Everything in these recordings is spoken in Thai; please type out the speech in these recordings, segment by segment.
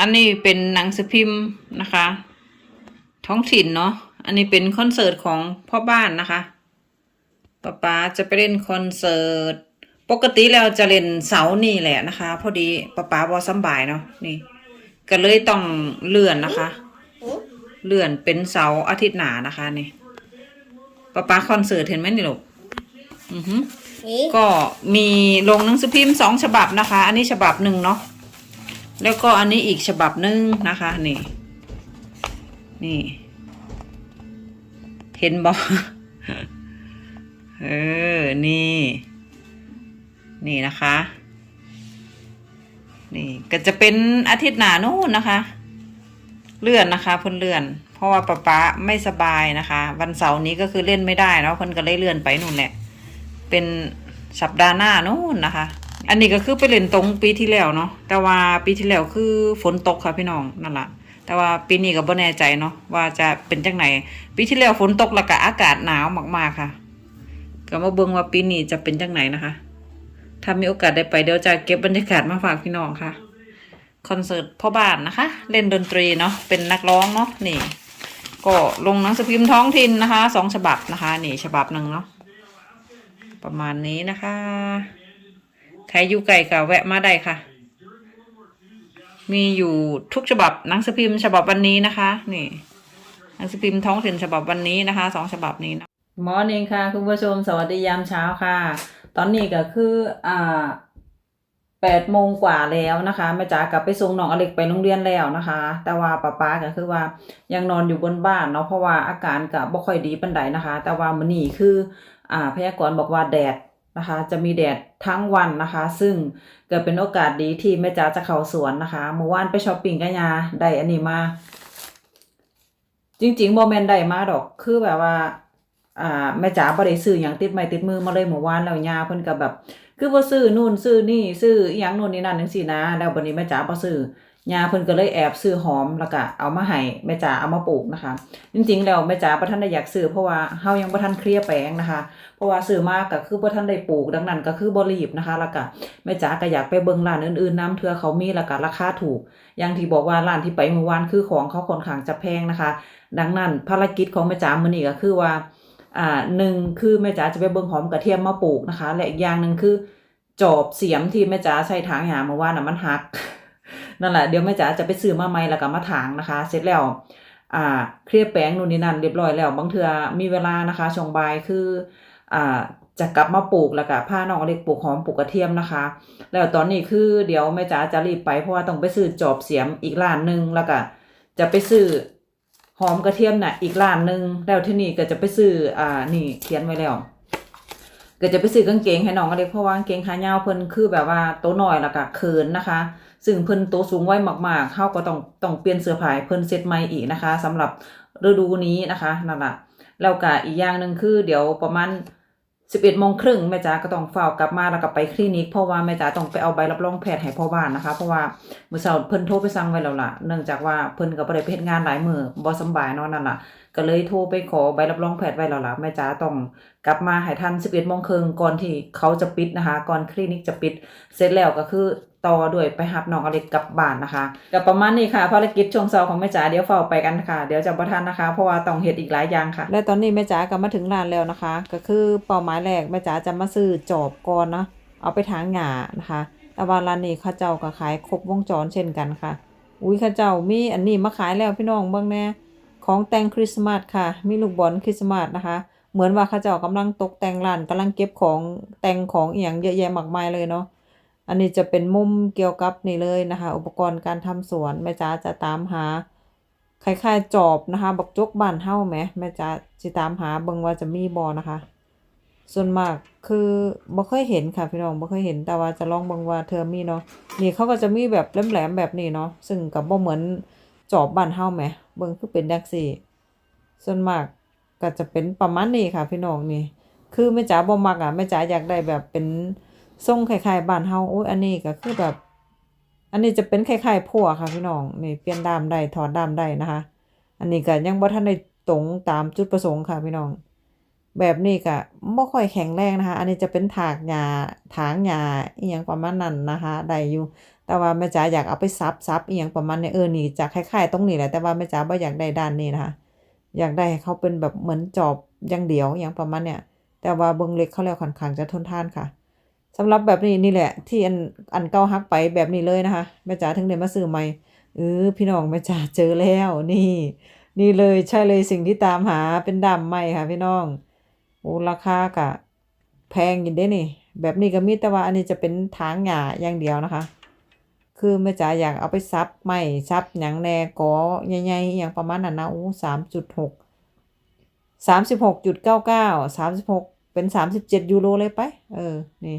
อันนี้เป็นหนังสือพิมพ์นะคะ ท้องถิ่นเนาะอันนี้เป็นคอนเสิร์ตของพ่อบ้านนะคะป๊าป๊าจะไปเล่นคอนเสิร์ตปกติแล้วจะเล่นเสาร์นี่แหละนะคะ พอดีป๊าป๊าบอสำบายเนาะนี่ ก็เลยต้องเลื่อนนะคะ เลื่อนเป็นเสาร์อาทิตย์หน้านะคะนี่ป๊าป๊าคอนเสิร์ตเห็นไหมนี่ลูกอือฮึนี่ก็มีลงหนังสือพิมพ์สองฉบับนะคะ อันนี้ฉบับหนึ่งเนาะ แล้วก็อันนี้อีกฉบับหนึ่งนะคะนี่นี่ เห็นบอกเออ นี่ นี่นะคะ นี่ก็จะเป็นอาทิตย์หน้านู่นนะคะ เลื่อนนะคะเพิ่นเลื่อน เพราะว่าป๊าป๊าไม่สบายนะคะ วันเสาร์นี้ก็คือเล่นไม่ได้เนาะเพิ่นก็เลยเลื่อนไปนู่นแหละ เป็นสัปดาห์หน้านู่นนะคะ อันนี้ก็คือไปเล่นตรงปีที่แล้วเนาะแต่ว่าปีที่แล้วคือฝนตกค่ะพี่น้องนั่นแหละแต่ว่าปีนี้ก็บ่แน่ใจเนาะว่าจะเป็นจังไหนปีที่แล้วฝนตกแล้วก็อากาศหนาวมากๆค่ะก็มาเบิ่งว่าปีนี้จะเป็นจังไหนนะคะ ถ้ามีโอกาสได้ไปเดี๋ยวจะเก็บบรรยากาศมาฝากพี่น้องค่ะคอนเสิร์ตพ่อบ้านนะคะ เล่นดนตรีเนาะเป็นนักร้องเนาะนี่ ก็ลงหนังสือพิมพ์ท้องถิ่นนะคะสองฉบับนะคะ นี่ฉบับหนึ่งเนาะประมาณนี้นะคะ ใครอยู่ไกลก็แวะมาได้ค่ะ มีอยู่ทุกฉบับหนังสือพิมพ์ฉบับวันนี้นะคะ นี่หนังสือพิมพ์ท้องถิ่นฉบับวันนี้นะคะสองฉบับนี้นะมอร์นิ่งค่ะ คุณผู้ชมสวัสดียามเช้าค่ะ ตอนนี้ก็คืออ่าแปดโมงกว่าแล้วนะคะแม่จ๋ากลับไปส่งน้องอเล็กไปโรงเรียนแล้วนะคะ แต่ว่าป้าป๊าก็คือว่ายังนอนอยู่บนบ้านเนาะเพราะว่าอาการก็บ่ค่อยดีปานใดนะคะ แต่ว่ามื้อนี้คือ อ่าพยากรณ์บอกว่าแดด นะคะ จะมีแดดทั้งวันนะคะ ซึ่งเกิดเป็นโอกาสดีที่แม่จ๋าจะเข้าสวนนะคะเมื่อวานไปช้อปปิ้งกันยาได้อันนี้มาจริงๆโมเมนต์ได้มาดอกคือแบบว่า อ่าแม่จ๋าบ่ได้ซื้อหยังติดไม้ติดมือมาเลยเมื่อวานแล้วยาเพิ่นก็แบบ คือบ่ซื้อนู่นซื้อนี่ซื้ออีหยังนู่นนี่นั่นจังซี่นะ แล้วบัดนี้แม่จ๋าบ่ซื้อยาเพิ่นก็เลยแอบซื้อหอมแล้วก็เอามาให้แม่จ๋าเอามาปลูกนะคะ จริงๆแล้วแม่จ๋าบ่ทันได้อยากซื้อเพราะว่าเฮายังบ่ทันเคลียร์แปลงนะคะ เพราะว่าซื้อมาก็คือบ่ทันได้ปลูกดังนั้นก็คือบ่รีบนะคะ แล้วก็แม่จ๋าก็อยากไปเบิ่งร้านอื่นๆนํเทื่อเขามีแล้วก็ราคาถูก อย่างที่บอกว่าร้านที่ไปเมื่อวานคือของเขาค่อนข้างจะแพงนะคะ ดังนั้นภารกิจของแม่จ๋ามื้อนี้ก็คือว่า อ่าหนึ่งคือแม่จ๋าจะไปเบิ่งหอมกระเทียมมาปลูกนะคะ และอีกอย่างหนึ่งคือ จอบเสียมที่แม่จ๋าใส่ถางหญ้าเมื่อวานน่ะมันหักนั่นแหละเดี๋ยวแม่จ๋าจะไปซื้อมาใหม่แล้วก็มาถางนะคะ เสร็จแล้วอ่าเคลียร์แปลงนู่นนี่นั่นเรียบร้อยแล้วบางเทือมีเวลานะคะชงบายคืออ่าจะกลับมาปลูกแล้วก็พาน้องอเล็กปลูกหอมปลูกกระเทียมนะคะ แล้วตอนนี้คือเดี๋ยวแม่จ๋าจะรีบไปเพราะว่าต้องไปซื้อจอบเสียมอีกร้านหนึ่งแล้วก็จะไปซื้อ หอมกระเทียมน่ะอีกร้านหนึ่งแล้วที่นี่ก็จะไปซื้ออ่านี่เขียนไว้แล้วก็จะไปซื้อกางเกงให้น้องอเล็กเพราะว่ากางเกงขายาวเพิ่นคือแบบว่าโตหน่อยแล้วก็เขินนะคะ ซึ่งเพิ่นโตสูงไว้มากๆเขาก็ต้องต้องเปลี่ยนเสื้อผ้าเพิ่นเซ็ตใหม่อีกนะคะสำหรับฤดูนี้นะคะนั่นแหละแล้วก็อีกอย่างหนึ่งคือเดี๋ยวประมาณ สิบเอ็ดโมงครึ่งแม่จ๋าก็ต้องเฝ้ากลับมาแล้วก็ไปคลินิกเพราะว่าแม่จ๋าต้องไปเอาใบรับรองแพทย์ให้พ่อบ้านนะคะ เพราะว่าเมื่อเช้าเพิ่นโทรไปสั่งไว้แล้วล่ะ เนื่องจากว่าเพิ่นก็บ่ได้ไปเฮ็ดงานหลายมือบ่สบายเนาะนั่นล่ะ ก็เลยโทรไปขอใบรับรองแพทย์ไว้แล้วล่ะแม่จ๋าต้องกลับมาให้ทันสิบเอ็ดโมงครึ่งก่อนที่เขาจะปิดนะคะ ก่อนคลินิกจะปิด เสร็จแล้วก็คือ ต่อด้วยไปหับน้องอเล็กกลับบ้านนะคะก็ประมาณนี้ค่ะภารกิจช่วงเช้าของแม่จ๋าเดี๋ยวเฝ้าไปกันค่ะ เดี๋ยวจะบ่ทันนะคะ เพราะว่าต้องเฮ็ดอีกหลายอย่างค่ะ และตอนนี้แม่จ๋าก็มาถึงร้านแล้วนะคะ ก็คือเป้าหมายแรกแม่จ๋าจะมาซื้อจอบก่อนนะเอาไปทางหญ้านะคะแต่ว่าร้านนี้ข้าเจ้าก็ขายครบวงจรเช่นกันค่ะ อุ้ยข้าเจ้ามีอันนี้มาขายแล้วพี่น้องเบิ่งแน่ของแต่งคริสต์มาสค่ะ มีลูกบอลคริสต์มาสนะคะ เหมือนว่าข้าเจ้ากำลังตกแต่งร้านกำลังเก็บของแต่งของอีหยังเยอะแยะมากมายเลยเนาะ อันนี้จะเป็นมุมเกี่ยวกับนี่เลยนะคะ อุปกรณ์การทำสวนแม่จ๋าจะตามหาคล้ายๆจอบนะคะบักจกบ้านเฮ้าแหมแม่จ๋าสิตามหาเบิ่งว่าจะมีบ่นะคะ ส่วนมากคือบ่เคยเห็นค่ะพี่น้องบ่เคยเห็นแต่ว่าจะลองเบิ่งว่าเธอมีเนาะนี่เขาก็จะมีแบบแหลมๆแบบนี้เนาะซึ่งก็บ่เหมือนจอบบ้านเฮ้าแหมเบิ่งคือเป็นจังซี่ส่วนมากก็จะเป็นประมาณนี้ค่ะพี่น้องนี่คือแม่จ๋าบ่มักอะแม่จ๋าอยากได้แบบเป็น ทรงคล้ายๆบ้านเฮาโอ้ยอันนี้ก็คือแบบ อันนี้จะเป็นคล้ายๆพั่วค่ะพี่น้องนี่เปลี่ยนดามได้ถอดดามได้นะคะ อันนี้ก็ยังบ่ทันได้ตรงตามจุดประสงค์ค่ะพี่น้อง แบบนี้ก็บ่ค่อยแข็งแรงนะคะ อันนี้จะเป็นถากหญ้าถางหญ้าอีหยังประมาณนั้นนะคะได้อยู่แต่ว่าแม่จ๋าอยากเอาไปซับซับอีหยังประมาณนี้เออนี่จะคล้ายๆตรงนี้แหละแต่ว่าแม่จ๋าบ่อยากได้ด้านนี้นะคะอยากได้ให้เขาเป็นแบบเหมือนจอบอย่างเดียวอย่างประมาณเนี้ยแต่ว่าเบิงเล็กเขาแล้วค่อนข้างจะทนทานค่ะ สำหรับแบบนี้นี่แหละ ที่อันอันเก่าฮักไปแบบนี้เลยนะคะแม่จ๋าถึงได้มาซื้อใหม่เออพี่น้องแม่จ๋าเจอแล้วนี่ นี่เลยใช่เลยสิ่งที่ตามหาเป็นดำใหม่ค่ะ พี่น้องโอ้ราคากะแพงอยู่เด้นี่ แบบนี้ก็มีแต่ว่าอันนี้จะเป็นทางหญ้าอย่างเดียวนะคะ คือแม่จ๋าอยากเอาไปซับไม้ซับหยังแหน่กอใหญ่ๆอย่างประมาณนั้นนะโอ้สามจุดหกสามสิบหกจุดเก้าเก้าสามสิบหกเป็นสามสิบเจ็ดยูโรเลยไป เออ นี่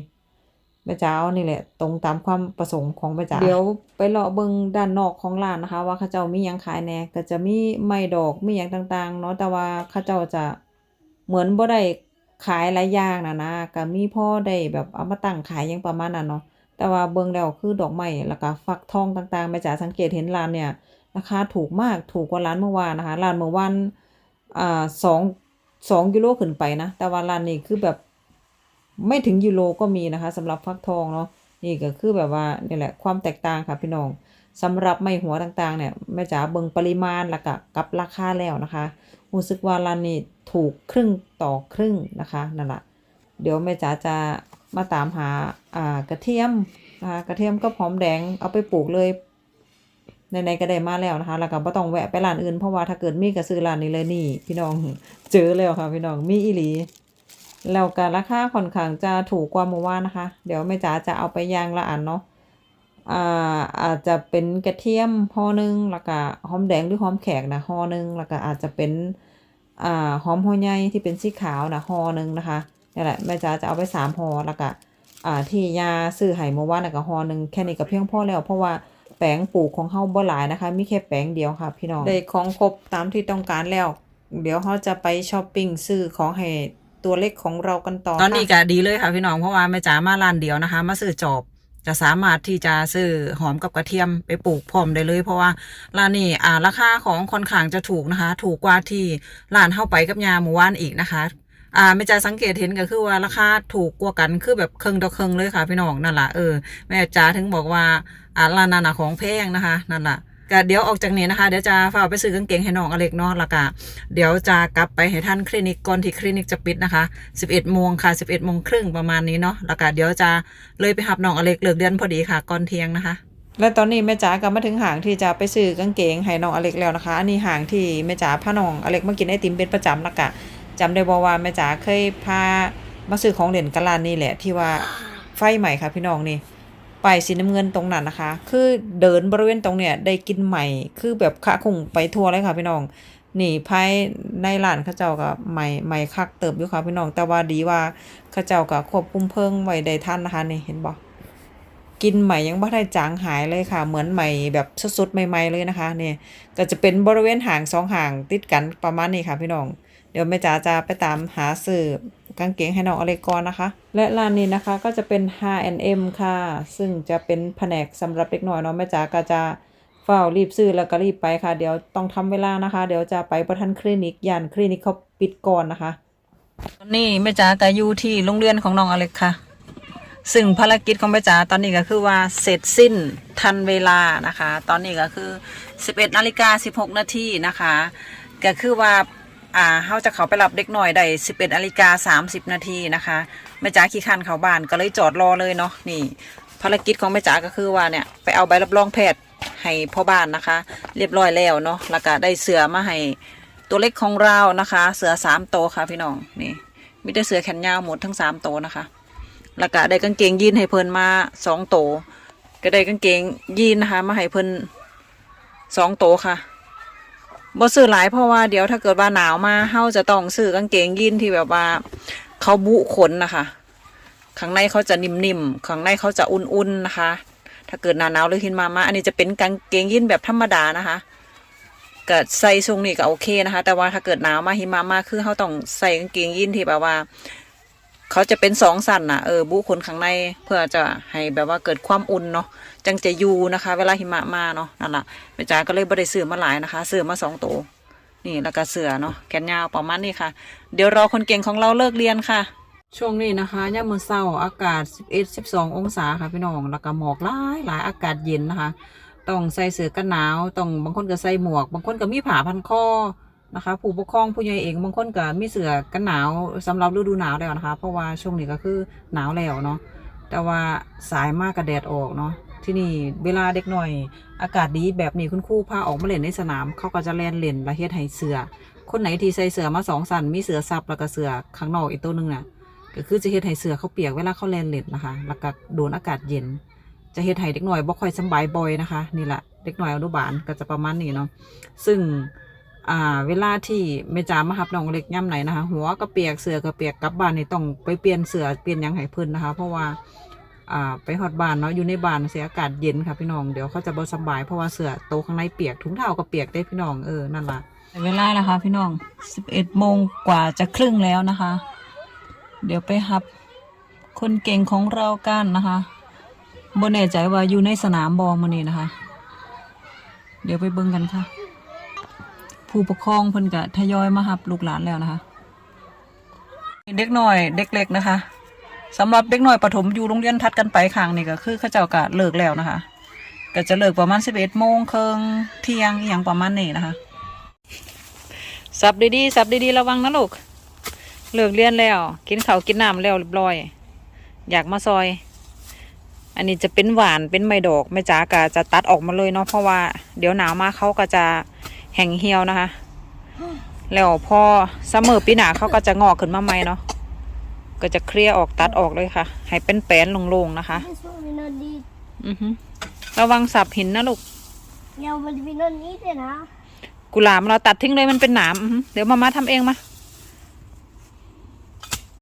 แม่จ๋าเอานี่แหละ ตรงตามความประสงค์ของแม่จ๋าเดี๋ยวไปเลาะเบิงด้านนอกของร้านนะคะ ว่าเขาเจ้ามีหยังขายแน่ก็จะมีไม้ดอกมีหยังต่างๆเนาะแต่ว่าเขาเจ้าจะเหมือนบ่ได้ขายหลายอย่างนะนะก็มีพ่อได้แบบเอามาตั้งขายยังประมาณนั้นเนาะแต่ว่าเบิ่งแล้วคือดอกไม้แล้วก็ฟักทองต่างๆแม่จ๋าสังเกตเห็นร้านเนี่ยราคาถูกมากถูกกว่าร้านเมื่อวานนะคะร้านเมื่อวานอ่าสองสองยูโรขึ้นไปนะ แต่ว่าร้านนี้คือแบบ ไม่ถึงยูโรก็มีนะคะสำหรับฟักทองเนาะนี่ก็คือแบบว่านี่แหละความแตกต่างค่ะพี่น้องสำหรับไม้หัวต่างๆเนี่ยแม่จ๋าเบิ่งปริมาณแล้วก็กับราคาแล้วนะคะรู้สึกว่าร้านนี้ถูกครึ่งต่อครึ่งนะคะนั่นแหละเดี๋ยวแม่จ๋าจะมาตามหาอ่ากระเทียมนะคะกระเทียมก็หอมแดงเอาไปปลูกเลยในๆก็ได้มาแล้วนะคะ แล้วก็บ่ต้องแวะไปร้านอื่นเพราะว่าถ้าเกิดมีก็ซื้อร้านนี้เลยนี่ พี่น้องเจอแล้วค่ะพี่น้องมีอีหลี แล้วก็ราคาค่อนข้างจะถูกกว่าเมื่อวานนะคะ เดี๋ยวแม่จ๋าจะเอาไปย่างละอันเนาะอ่าอาจจะเป็นกระเทียมห่อหนึ่งแล้วก็หอมแดงหรือหอมแขกนะห่อหนึ่งแล้วก็อาจจะเป็นอ่าหอมหัวใหญ่ที่เป็นสีขาวนะห่อหนึ่งนะคะนี่แหละแม่จ๋าจะเอาไปสามห่อแล้วก็อ่าที่ยาซื้อไห้เมื่อวานนะก็ห่อหนึ่งแค่นี้ก็เพียงพอแล้ว เพราะว่าแปลงปลูกของเฮาบ่หลายนะคะ มีแค่แปลงเดียวค่ะพี่น้องได้ของครบตามที่ต้องการแล้ว เดี๋ยวเราจะไปช้อปปิ้งซื้อของให้ ตัวเล็กของเรากันต่อตอนนี้ก็ดีเลยค่ะพี่น้องเพราะว่าแม่จ๋ามาร้านเดียวนะคะ มาซื้อจอบจะสามารถที่จะซื้อหอมกับกระเทียมไปปลูกพร้อมได้เลย เพราะว่าร้านนี้อ่าราคาของค่อนข้างจะถูกนะคะ ถูกกว่าที่ร้านเข้าไปกับยาหมู่ว่านอีกนะคะอ่าแม่จ๋าสังเกตเห็นก็คือว่าราคาถูกกว่ากันคือแบบครึ่งต่อครึ่งเลยค่ะพี่น้องนั่นแหละเออแม่จ๋าถึงบอกว่าอ่าร้านนั้นน่ะของแพงนะคะนั่นแหละ ก็เดี๋ยวออกจากนี้นะคะ เดี๋ยวจะฝากไปซื้อกางเกงให้น้องอเล็กเนาะแล้วก็เดี๋ยวจะกลับไปให้ท่านคลินิกก่อนที่คลินิกจะปิดนะคะ 11โมงค่ะ 11โมงครึ่งประมาณนี้เนาะแล้วก็เดี๋ยวจะเลยไปหับน้องอเล็กเลิกเรียนพอดีค่ะก่อนเที่ยงนะคะและตอนนี้แม่จ๋าก็มาถึงห่างที่จะไปซื้อกางเกงให้น้องอเล็กแล้วนะคะอันนี้ห่างที่แม่จ๋าพาน้องอเล็กมากินไอติมเป็นประจำแล้วก็จำได้บอกว่าแม่จ๋าเคยพามาซื้อของเล่นกันร้านนี้แหละที่ว่าไฟใหม่ค่ะพี่น้องนี่ ปายสีน้ำเงินตรงนั้นนะคะ คือเดินบริเวณตรงเนี้ยได้กินใหม่ คือแบบคะคงไปทั่วเลยค่ะพี่น้อง นี่ภายในร้านเขาเจ้าก็ใหม่ใหม่คักเติบอยู่ค่ะพี่น้อง แต่ว่าดีว่าเขาเจ้าก็ควบคุมเพลิงไว้ได้ทันนะคะนี่เห็นบ่กินใหม่ยังบ่ได้จางหายเลยค่ะ เหมือนใหม่แบบสดๆใหม่ ๆเลยนะคะนี่ก็จะเป็นบริเวณห่างสองห่างติดกันประมาณนี้ค่ะพี่น้อง เดี๋ยวแม่จ๋าจะไปตามหาซื้อ กางเกงให้น้องอเล็กอนนะคะ และร้านนี้นะคะก็จะเป็น H&M ค่ะ ซึ่งจะเป็นแผนกสำหรับเด็กน้อยเนาะแม่จ๋าก็จะเฝ้ารีบซื้อแล้วก็รีบไปค่ะ เดี๋ยวต้องทำเวลานะคะ เดี๋ยวจะไปประทันคลินิกยันคลินิกเขาปิดก่อนนะคะนี่แม่จ๋าก็อยู่ที่โรงเรียนของน้องอเล็กค่ะ ซึ่งภารกิจของแม่จ๋าตอนนี้ก็คือว่าเสร็จสิ้นทันเวลานะคะ ตอนนี้ก็คือ 11นาฬิกา16นาทีนะคะก็คือว่า อ่าเขาจะเขาไปรับเด็กหน่อยได้11นาฬิกา30นาทีนะคะแม่จ๋าขี่คันเขาบ้านก็เลยจอดรอเลยเนาะนี่ ภารกิจของแม่จ๋าก็คือว่าเนี่ยไปเอาใบรับรองแพทย์ให้พ่อบ้านนะคะ เรียบร้อยแล้วเนาะแล้วก็ได้เสือมาให้ตัวเล็กของเรานะคะ เสือสามโตวค่ะพี่น้องนี่มีแต่เสือแขนยาวหมดทั้งสามโตวนะคะ แล้วก็ได้กางเกงยีนให้เพิ่นมาสองโตวก็ได้กางเกงยีนนะคะ มาให้เพิ่นสองโตวค่ะ บ่ซื้อหลายเพราะว่าเดี๋ยวถ้าเกิดว่าหนาวมาเฮาจะต้องซื้อกางเกงยีนที่แบบว่าเขาบุขนนะคะข้างในเขาจะนิ่มๆข้างในเขาจะอุ่นๆนะคะ ถ้าเกิดหนาหนาวหรือหินมามาอันนี้จะเป็นกางเกงยีนแบบธรรมดานะคะก็ใส่ทรงนี่ก็โอเคนะคะ แต่ว่าถ้าเกิดหนาวมาหิมะมาคือเขาต้องใส่กางเกงยีนที่แบบว่า เขาจะเป็นสองสันน่ะเออบุขนข้างในเพื่อจะให้แบบว่าเกิดความอุ่นเนาะจังจะยูนะคะ เวลาหิมะมาเนาะนั่นแหละแม่จ๋าก็เลยบ่ได้ซื้อมาหลายนะคะซื้อมาสองตัวนี่แล้วก็เสือเนาะแขนยาวประมาณนี้ค่ะ เดี๋ยวรอคนเก่งของเราเลิกเรียนค่ะ ช่วงนี้นะคะย่ามมือเช้าอากาศ 11 12 องศาค่ะพี่น้องแล้วก็หมอกหลายหลายอากาศเย็นนะคะ ต้องใส่เสื้อกันหนาวต้องบางคนก็ใส่หมวก บางคนก็มีผ้าพันคอ นะคะ ผู้ปกครองผู้ใหญ่เองบางคนก็มีเสื้อกันหนาวสำหรับฤดูหนาวแล้วนะคะ เพราะว่าช่วงนี้ก็คือหนาวแล้วเนาะแต่ว่าสายมากกับแดดออกเนาะที่นี่เวลาเด็กหน่อย อากาศดีแบบนี้คุณครูพาออกมาเล่นในสนาม เขาก็จะแล่นเล่นและเฮ็ดให้เสือคนไหนที่ใส่เสือมาสองสันมีเสือซับแล้วก็เสือข้างนอกอีกตัวหนึงน่ะก็คือจะเฮ็ดให้เสือเขาเปียกเวลาเขาแล่นเล่นนะคะแล้วก็โดนอากาศเย็น จะเฮ็ดให้เด็กหน่อยบ่ค่อยสบายบ่อยนะคะ นี่แหละเด็กหน่อยอนุบาลก็จะประมาณนี้เนาะซึ่ง อ่าเวลาที่แม่จ๋ามาหับน้องเล็กย่ำไหนนะคะหัวก็เปียกเสือก็เปียกกลับบ้านนี่ต้องไปเปลี่ยนเสือเปลี่ยนยังให้เพิ่นนะคะ เพราะว่าอ่าไปฮอดบ้านเนาะอยู่ในบ้านเสียอากาศเย็นค่ะพี่น้องเดี๋ยวเขาจะบ่สบายเพราะว่าเสือโตข้างในเปียกถุงเท้าก็เปียกได้พี่น้องเออนั่นละเวลาแล้วค่ะพี่น้องสิบเอ็ดโมงกว่าจะครึ่งแล้วนะคะ เดี๋ยวไปหับคนเก่งของเรากันนะคะบ่แน่ใจว่าอยู่ในสนามบอมันนี่นะคะ เดี๋ยวไปเบิ่งกันค่ะ ผู้ปกครองเพิ่นก็ทยอยมาหับลูกหลานแล้วนะคะ เด็กน้อยเด็กเล็กนะคะสำหรับเด็กน้อยประถมอยู่โรงเรียนทัดกันไปข้างนี่ก็คือเขาเจ้าก็เลิกแล้วนะคะ ก็จะเลิกประมาณสิบเอ็ดโมงเครึ่งเที่ยงอย่างประมาณนี้นะคะสับดีๆสับดีๆระวังนะลูกเลิกเรียนแล้ว กินข้าวกินน้ำแล้วเรียบร้อย อยากมาซอย อันนี้จะเป็นหวานเป็นไม้ดอกแม่จ๋าก็จะตัดออกมาเลยเนาะเพราะว่า เดี๋ยวหนาวมาเขาก็จะ แห้งเหี่ยวนะคะ แล้วพอซัมเมอร์ปีหน้าเขาก็จะงอกขึ้นมาใหม่เนาะก็จะเคลียร์ออกตัดออกเลยค่ะ ให้เป็นแป้นโล่งๆนะคะ This one we not need. อือฮึระวังสับหินนะลูก Yeah, but we not need it, huh? กุหลาบเราตัดทิ้งเลยมันเป็นหนามอือฮึเดี๋ยวมามาทำเองมา